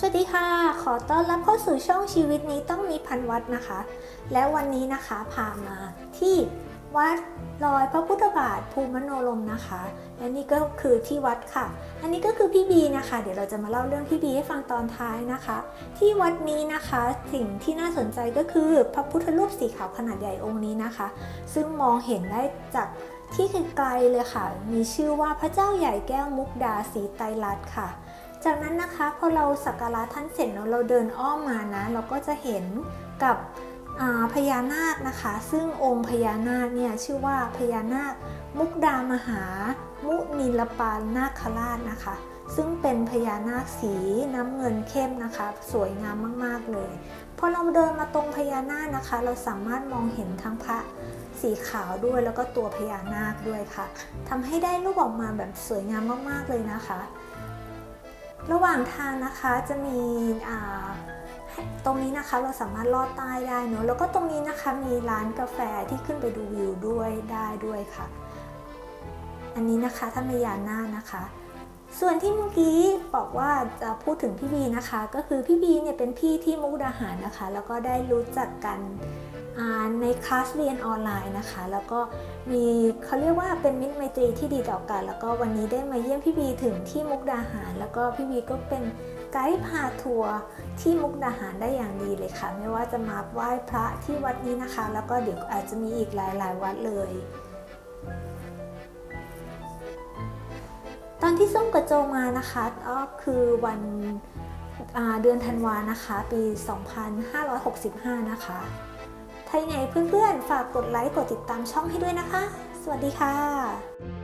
สวัสดีค่ะ ขอต้อนรับเข้าสู่ช่องชีวิตนี้ต้องมีพันวัดนะคะ และวันนี้นะคะพามาที่วัดรอยพระพุทธบาทภูมิโนลมนะคะ และนี่ก็คือที่วัดค่ะ อันนี้ก็คือพี่บีนะคะ เดี๋ยวเราจะมาเล่าเรื่องพี่บีให้ฟังตอนท้ายนะคะ ที่วัดนี้นะคะสิ่งที่น่าสนใจก็คือพระพุทธรูปสีขาวขนาดใหญ่องค์นี้นะคะ ซึ่งมองเห็นได้จากที่ไกลเลยค่ะ มีชื่อว่าพระเจ้าใหญ่แก้วมุกดาสีไตรลัตค่ะ จากนั้นนะคะพอเราสักการะท่านเสร็จเนอะเราเดินอ้อมมานะเราก็จะเห็นกับพญานาคนะคะ ซึ่งองค์พญานาคเนี่ยชื่อว่าพญานาค มุกดามหา มุนิลปานนาคราชนะคะ ซึ่งเป็นพญานาคสีน้ำเงินเข้มนะคะ สวยงามมากๆเลยพอเราเดินมาตรงพญานาคนะคะ เราสามารถมองเห็นทั้งพระสีขาวด้วยแล้วก็ตัวพญานาคด้วยค่ะทำให้ได้รูปออกมาแบบสวยงามมากๆเลยนะคะ ระหว่างทางนะคะจะมีตรงนี้นะคะเราสามารถลอดใต้ได้เนอะแล้วก็ตรงนี้นะคะมีร้านกาแฟที่ขึ้นไปดูวิวด้วยได้ด้วยค่ะ อันนี้นะคะท่านพญานานะคะ ส่วนที่เมื่อกี้บอกว่าจะพูดถึงพี่บีนะคะ ก็คือพี่บีเนี่ยเป็นพี่ที่มุกดาหารนะคะ แล้วก็ได้รู้จักกัน ในคลาสเรียนออนไลน์นะคะ แล้วก็มีเขาเรียกว่าเป็นมิตรไมตรีที่ดีต่อกัน แล้วก็วันนี้ได้มาเยี่ยมพี่บีถึงที่มุกดาหาร แล้วก็พี่บีก็เป็นไกด์พาทัวร์ที่มุกดาหารได้อย่างดีเลยค่ะ ไม่ว่าจะมาไหว้พระที่วัดนี้นะคะ แล้วก็เดี๋ยวอาจจะมีอีกหลาย ๆ วัดเลย ตอนที่ส้มกับโจมานะคะก็คือวันเดือนธันวานะคะ ปี 2565 นะคะ ถ้ายังไงเพื่อนๆ ฝากกดไลค์ กดติดตามช่องให้ด้วยนะคะ สวัสดีค่ะ